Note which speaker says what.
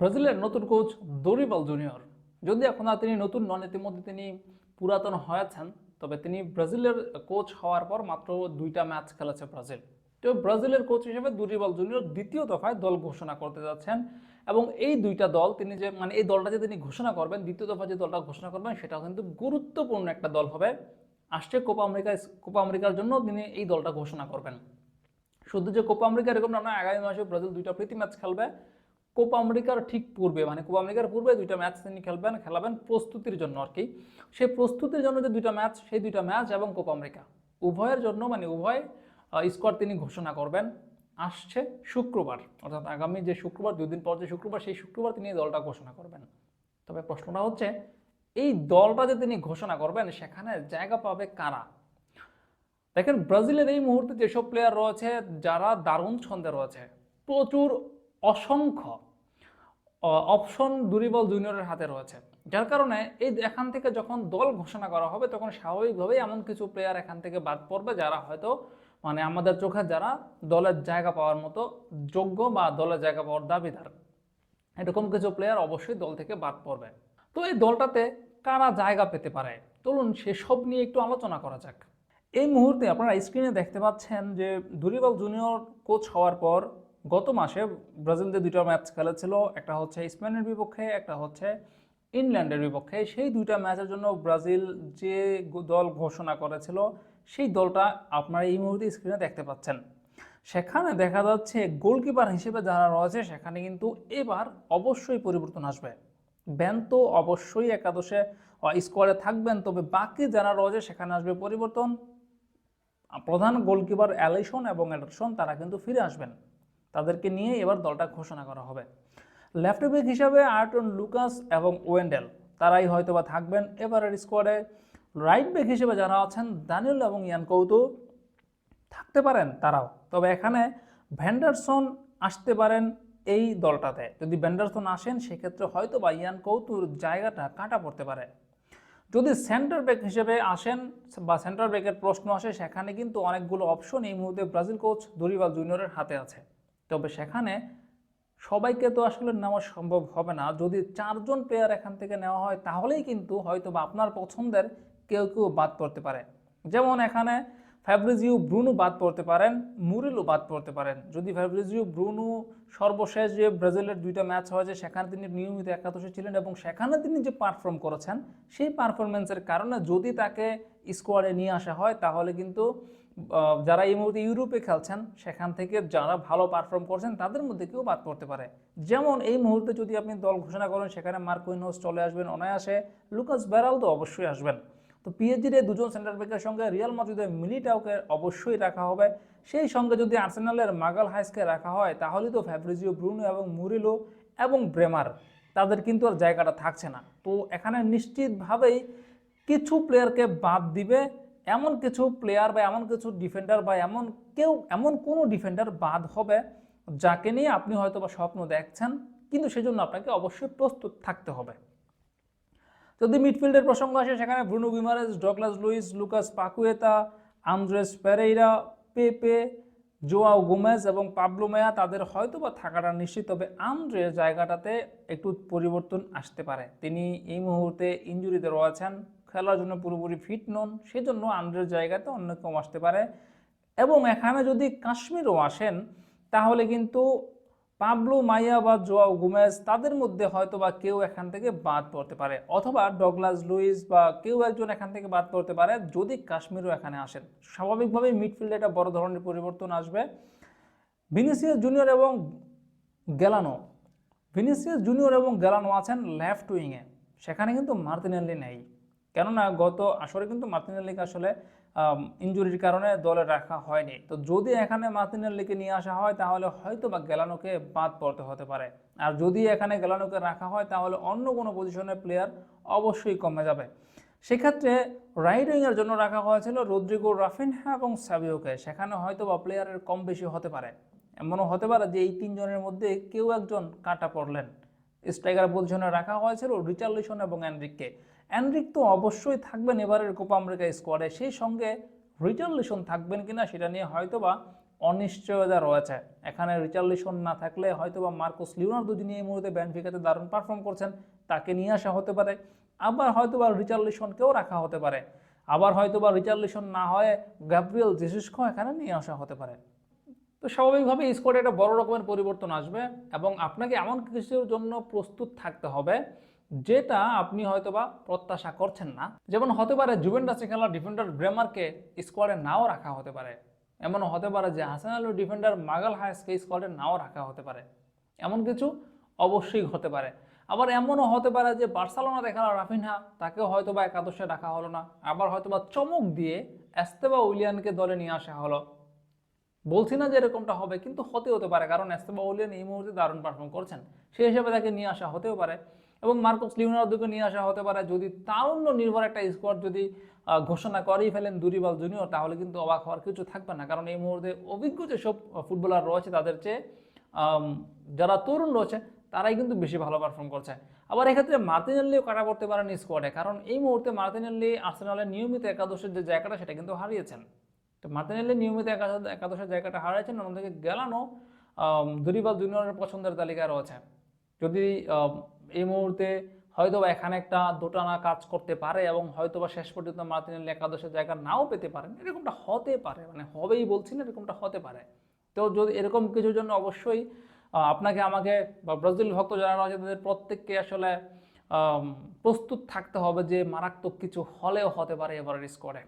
Speaker 1: ব্রাজিলের নতুন coach Dorival junior. যদি এখন তিনি নতুন নন ইতিমধ্যে তিনি পুরাতন হয়েছেন তবে তিনি ব্রাজিলের কোচ হওয়ার পর মাত্র দুইটা ম্যাচ খেলেছে ব্রাজিল। তো ব্রাজিলের কোচ হিসেবে দুরিবাল জুনিয়র দ্বিতীয় দফায় দল ঘোষণা করতে যাচ্ছেন এবং এই দুইটা দল তিনি যে মানে এই দলটা যে তিনি ঘোষণা করবেন দ্বিতীয় দফা যে দলটা ঘোষণা করবেন সেটাও কিন্তু গুরুত্বপূর্ণ একটা দল হবে। আসছে কোপা আমেরিকা কোপা আমেরিকার জন্য তিনি এই দলটা ঘোষণা করবেন। শুধু যে কোপা আমেরিকা এরকম না, আগামী মাসে ব্রাজিল দুইটা প্রীতি ম্যাচ খেলবে। কোপা আমেরিকার ঠিক পূর্বে মানে কোপা আমেরিকার পূর্বে দুইটা ম্যাচ তিনি খেলবেন, খেলাবেন প্রস্তুতির জন্য আর কি। সেই প্রস্তুতির জন্য যে দুইটা ম্যাচ, সেই দুইটা ম্যাচ এবং কোপা আমেরিকা। উভয়ের জন্য মানে উভয় স্কোয়াড তিনি ঘোষণা করবেন, আসছে শুক্রবার। অর্থাৎ আগামী যে শুক্রবার, দুদিন পর যে শুক্রবার, সেই শুক্রবার তিনি দলটা ঘোষণা করবেন। তবে প্রশ্নটা হচ্ছে, এই দলটা যে তিনি ঘোষণা করবেন, সেখানে জায়গা পাবে কারা? দেখেন, ব্রাজিলের এই মুহূর্তে যেসব প্লেয়ার রয়েছে, যারা দারুণ ছন্দে রয়েছে, প্রচুর অসংখ্য অপশন দুরিবল জুনিয়রের হাতে রয়েছে। যার কারণে এই এখান থেকে যখন দল ঘোষণা করা হবে, তখন স্বাভাবিকভাবেই এমন কিছু প্লেয়ার এখান থেকে বাদ পড়বে যারা হয়তো মানে আমাদের চোখে যারা দলের জায়গা পাওয়ার মতো যোগ্য বা দলের জায়গা পাওয়ার দাবিদার। এরকম কিছু প্লেয়ার অবশ্যই দল থেকে বাদ পড়বে। তো এই দলটাতে কারা জায়গা পেতে পারে? চলুন সেসব নিয়ে একটু আলোচনা করা যাক। এই মুহূর্তে আপনারা স্ক্রিনে দেখতে পাচ্ছেন যে দুরিবাল জুনিয়র কোচ হওয়ার পর গত মাসে ব্রাজিল যে দুইটা ম্যাচ খেলেছিল, একটা হচ্ছে স্পেনের বিপক্ষে, একটা হচ্ছে ইংল্যান্ডের বিপক্ষে। সেই দুইটা ম্যাচের জন্য ব্রাজিল যে দল ঘোষণা করেছিল, সেই দলটা আপনারা এই মুহূর্তে স্ক্রিনে দেখতে পাচ্ছেন। সেখানে দেখা যাচ্ছে গোলকিপার হিসেবে যারা রয়েছে, সেখানে কিন্তু এবার অবশ্যই পরিবর্তন আসবে। ব্যান তো অবশ্যই একাদশে স্কোয়াডে থাকবেন, তবে বাকি যারা রয়েছে, সেখানে আসবে পরিবর্তন। প্রধান গোলকিপার অ্যালিসন এবং অ্যাডারসন, তারা কিন্তু ফিরে আসবেন। তাদেরকে নিয়ে এবার দলটা ঘোষণা করা হবে। লেফট ব্যাক হিসাবে আর্টন লুকাস এবং ওয়েন্ডেল, তারাই হয়তোবা থাকবেন এবারের স্কোয়াডে রাইট ব্যাক হিসেবে যারা আছেন দানিল এবং ইয়ান কৌতু, থাকতে পারেন তারাও। তবে এখানে ভ্যান্ডারসন আসতে পারেন এই দলটাতে। যদি ভ্যান্ডারসন আসেন, সেক্ষেত্রে হয়তো বা ইয়ান কৌতুর জায়গাটা কাটা পড়তে পারে। যদি সেন্টার ব্যাক হিসেবে আসেন বা সেন্টার ব্যাকের প্রশ্ন আসে, সেখানে কিন্তু অনেকগুলো অপশন এই মুহূর্তে ব্রাজিল কোচ দরিবাল জুনিয়রের হাতে আছে। তবে সেখানে সবাইকে তো আসলে নেওয়া সম্ভব হবে না। যদি চারজন প্লেয়ার এখান থেকে নেওয়া হয়, তাহলেই কিন্তু হয়তো বা আপনার পছন্দের কেউ কেউ বাদ পড়তে পারে। যেমন এখানে ফ্যাব্রিজিও ব্রুনু বাদ পড়তে পারেন মুরিলও বাদ পড়তে পারেন। যদি ফ্যাব্রিজিও ব্রুনু সর্বশেষ যে ব্রাজিলের দুইটা ম্যাচ হয়েছে, সেখানে তিনি নিয়মিত একাদশে ছিলেন এবং সেখানে তিনি যে পারফর্ম করেছেন, সেই পারফরমেন্সের কারণে যদি তাকে স্কোয়াডে নিয়ে আসা হয়, তাহলে কিন্তু যারা এই মুহূর্তে ইউরোপে খেলছেন, সেখান থেকে যারা ভালো পারফর্ম করছেন, তাদের মধ্যে কেউ বাদ পড়তে পারে। যেমন এই মুহূর্তে যদি আপনি দল ঘোষণা করেন, সেখানে মার্কুইনহোস চলে আসবেন অনায়াসে, লুকাস ব্যারাল তো অবশ্যই আসবেন। তো পিএইচডির এই দুজন সেন্টার ব্যাকের সঙ্গে রিয়াল মাদ্রিদের মিলিটাওকে অবশ্যই রাখা হবে। সেই সঙ্গে যদি আর্সেনালের মাগাল হাইসকে রাখা হয় তাহলে তো ফ্যাব্রিজিও ব্রুনো এবং মুরিলো এবং ব্রেমার তাদের কিন্তু আর জায়গাটা থাকছে না। তো এখানে নিশ্চিতভাবেই কিছু প্লেয়ারকে বাদ দিবে এমন কিছু প্লেয়ার বা এমন কিছু ডিফেন্ডার বা এমন কেউ, এমন কোনো ডিফেন্ডার বাদ হবে যাকে নিয়ে আপনি হয়তো বা স্বপ্ন দেখছেন, কিন্তু সেজন্য আপনাকে অবশ্যই প্রস্তুত থাকতে হবে। যদি মিডফিল্ডের প্রসঙ্গ আসে, সেখানে Bruno Guimaraes Douglas Luiz, Lucas Paqueta, Andreas Pereira, Pepe, Joao Gomes এবং পাবলো মেয়া তাদের হয়তো বা থাকাটা নিশ্চিত, তবে আন্দ্রের জায়গাটাতে একটু পরিবর্তন আসতে পারে। তিনি এই মুহূর্তে ইঞ্জুরিতে রয়েছেন। খেলার জন্য পুরোপুরি ফিট নন, সেজন্য আন্দ্রের জায়গাতে অন্য কেউ আসতে পারে। এবং এখানে যদি কাশ্মীরও আসেন, তাহলে কিন্তু পাবলো মাইয়া বা জোয়াও গুমেজ, তাদের মধ্যে হয়তো বা কেউ এখান থেকে বাদ পড়তে পারে। অথবা ডগলাস লুইস বা কেউ একজন এখান থেকে বাদ পড়তে পারে, যদি কাশ্মীরও এখানে আসেন। স্বাভাবিকভাবেই মিডফিল্ডে একটা বড় ধরনের পরিবর্তন আসবে। ভিনিসিয়াস জুনিয়র এবং গেলানো। ভিনিসিয়াস জুনিয়র এবং গেলানো আছেন লেফট উইংয়ে সেখানে কিন্তু মার্তিনেল্লি নেই। কেননা গত আসরে কিন্তু মার্তিনেল্লিকে আসলে ইঞ্জুরির কারণে দলে রাখা হয়নি। তো যদি এখানে মার্তিনেল্লিকে নিয়ে আসা হয়, তাহলে হয়তো বা গেলানোকে বাদ পড়তে হতে পারে। আর যদি এখানে গেলানোকে রাখা হয়, তাহলে অন্য কোনো পজিশনের প্লেয়ার অবশ্যই কমে যাবে। সেক্ষেত্রে রাইট উইংয়ের জন্য রাখা হয়েছিল রদ্রিগো রাফিনহা এবং সাবিওকে। সেখানে হয়তো বা প্লেয়ারের কম বেশি হতে পারে। এমনও হতে পারে যে এই তিনজনের মধ্যে কেউ একজন কাটা পড়লেন। স্ট্রাইকার পজিশনে রাখা হয়েছিল রিচার্লিসন এবং অ্যান্ড্রিককে অ্যান্ড্রিক তো অবশ্যই থাকবেন এবারের কোপা আমেরিকা স্কোয়াডে, সেই সঙ্গে রিচার্লিসন থাকবেন কিনা সেটা নিয়ে হয়তো বা অনিশ্চয়তা রয়েছে। এখানে রিচার্লিসন না থাকলে হয়তো বা মার্কোস লিওনার্দো যিনি এই মুহূর্তে ব্যানফিকাতে দারুণ পারফর্ম করছেন, তাকে নিয়ে আসা হতে পারে। আবার হয়তো বা রিচার্লিসনকেও রাখা হতে পারে। আবার হয়তো বা রিচার্লিসন না হয় গ্যাব্রিয়েল জেসুসকেও এখানে নিয়ে আসা হতে পারে। তো স্বাভাবিকভাবে স্কোয়াডে একটা বড় রকমের পরিবর্তন আসবে এবং আপনাকে এমন কিছুর জন্য প্রস্তুত থাকতে হবে যেটা আপনি হয়তোবা প্রত্যাশা করছেন না। যেমন হতে পারে জুভেন্টাসে খেলা ডিফেন্ডার ব্রেমারকে স্কোয়াডে নাও রাখা হতে পারে। এমনও হতে পারে যে হাসানালু ডিফেন্ডার মাগাল হায়াসকে স্কোয়াডে নাও রাখা হতে পারে। এমন কিছু অবশ্যই হতে পারে। আবার এমনও হতে পারে যে বার্সেলোনাতে খেলা রাফিনহা তাকেও হয়তো বা একাদশে রাখা হলো না। আবার হয়তো বা চমক দিয়ে এস্তেবা উইলিয়ানকে দলে নিয়ে আসা হলো। বলছি না যে এরকমটা হবে, কিন্তু হতে হতে পারে। কারণ এস্তেবা উলিয়ান এই মুহূর্তে দারুণ পারফর্ম করছেন। সেই হিসেবে তাকে নিয়ে আসা হতেও পারে এবং মার্কোস লিওনার্দোকে নিয়ে আসা হতে পারে। যদি তারুণ্য নির্ভর একটা স্কোয়াড যদি ঘোষণা করেই ফেলেন দুরিবাল জুনিয়র তাহলে কিন্তু অবাক হওয়ার কিছু থাকবে না। কারণ এই মুহূর্তে অভিজ্ঞ যেসব ফুটবলার রয়েছে তাদের চেয়ে যারা তরুণ রয়েছে, তারাই কিন্তু বেশি ভালো পারফর্ম করছে। আবার এক্ষেত্রে মার্তিনেল্লিও কাটা পড়তে পারেন স্কোয়াডে কারণ এই মুহূর্তে মার্তিনেল্লি আর্সেনালের নিয়মিত একাদশের যে জায়গাটা, সেটা কিন্তু হারিয়েছেন। তো মার্তিনেল্লি নিয়মিত একাদশ একাদশের জায়গাটা হারিয়েছেন অন্যদিকে গেলানো দুরিবাল জুনিয়রের পছন্দের তালিকায় রয়েছে। যদি এই মুহূর্তে হয়তো বা এখানে একটা দোটানা কাজ করতে পারে এবং হয়তো বা শেষ পর্যন্ত মার্তিনেল্লি একাদশের জায়গা নাও পেতে পারেন, এরকমটা হতে পারে মানে হবেই বলছি না, এরকমটা হতে পারে। তো যদি এরকম কিছুর জন্য অবশ্যই আপনাকে আমাকে বা ব্রাজিল ভক্ত যারা রয়েছে, তাদের প্রত্যেককে আসলে প্রস্তুত থাকতে হবে যে মারাত্মক কিছু হলেও হতে পারে এবারের স্কোয়াডে